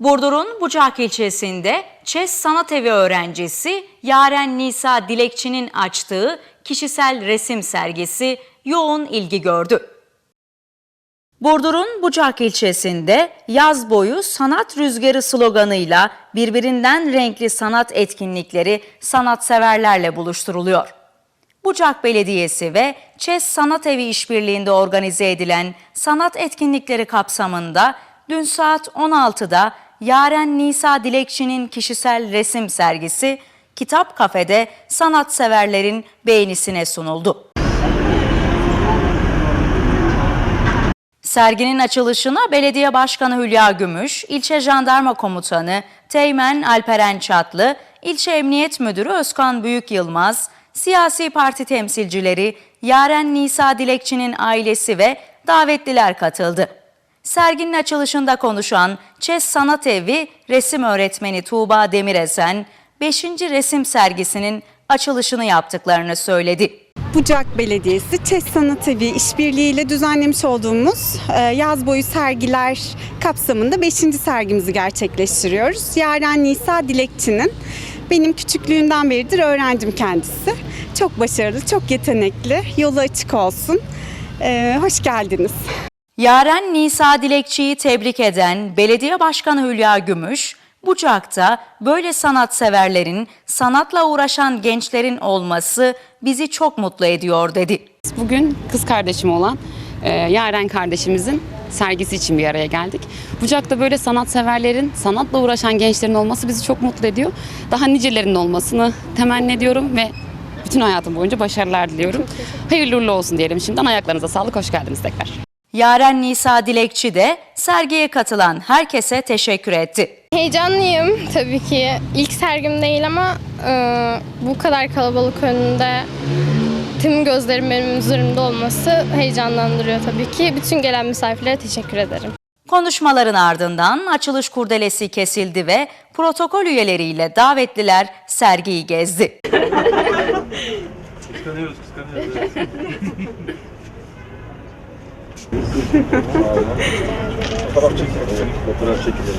Burdur'un Bucak ilçesinde ÇES Sanat Evi öğrencisi Yaren Nisa Dilekçi'nin açtığı kişisel resim sergisi yoğun ilgi gördü. Burdur'un Bucak ilçesinde yaz boyu sanat rüzgarı sloganıyla birbirinden renkli sanat etkinlikleri sanatseverlerle buluşturuluyor. Bucak Belediyesi ve ÇES Sanat Evi işbirliğinde organize edilen sanat etkinlikleri kapsamında dün saat 16'da Yaren Nisa Dilekçi'nin kişisel resim sergisi Kitap Kafede sanatseverlerin beğenisine sunuldu. Serginin açılışına Belediye Başkanı Hülya Gümüş, İlçe Jandarma Komutanı Teğmen Alperen Çatlı, İlçe Emniyet Müdürü Özkan Büyük Yılmaz, siyasi parti temsilcileri Yaren Nisa Dilekçi'nin ailesi ve davetliler katıldı. Serginin açılışında konuşan ÇES Sanat Evi resim öğretmeni Tuğba Demiresen, 5. resim sergisinin açılışını yaptıklarını söyledi. Bucak Belediyesi ÇES Sanat Evi işbirliğiyle düzenlemiş olduğumuz e, yaz boyu sergiler kapsamında 5. sergimizi gerçekleştiriyoruz. Yaren Nisa Dilekçi'nin benim küçüklüğümden beridir öğrencim kendisi. Çok başarılı, çok yetenekli, yolu açık olsun. E, hoş geldiniz. Yaren Nisa Dilekçi'yi tebrik eden Belediye Başkanı Hülya Gümüş, Bucak'ta böyle sanatseverlerin, sanatla uğraşan gençlerin olması bizi çok mutlu ediyor dedi. Bugün kız kardeşim olan e, Yaren kardeşimizin sergisi için bir araya geldik. Bucak'ta böyle sanatseverlerin, sanatla uğraşan gençlerin olması bizi çok mutlu ediyor. Daha nicelerinin olmasını temenni ediyorum ve bütün hayatım boyunca başarılar diliyorum. Hayırlı uğurlu olsun diyelim şimdiden. Ayaklarınıza sağlık, hoş geldiniz tekrar. Yaren Nisa Dilekçi de sergiye katılan herkese teşekkür etti. Heyecanlıyım tabii ki. İlk sergim değil ama e, bu kadar kalabalık önünde tüm gözlerim benim üzerimde olması heyecanlandırıyor tabii ki. Bütün gelen misafirlere teşekkür ederim. Konuşmaların ardından açılış kurdelesi kesildi ve protokol üyeleriyle davetliler sergiyi gezdi. Kıskanıyoruz, kıskanıyoruz. Fotoğraf çekelim. Fotoğraf çekelim.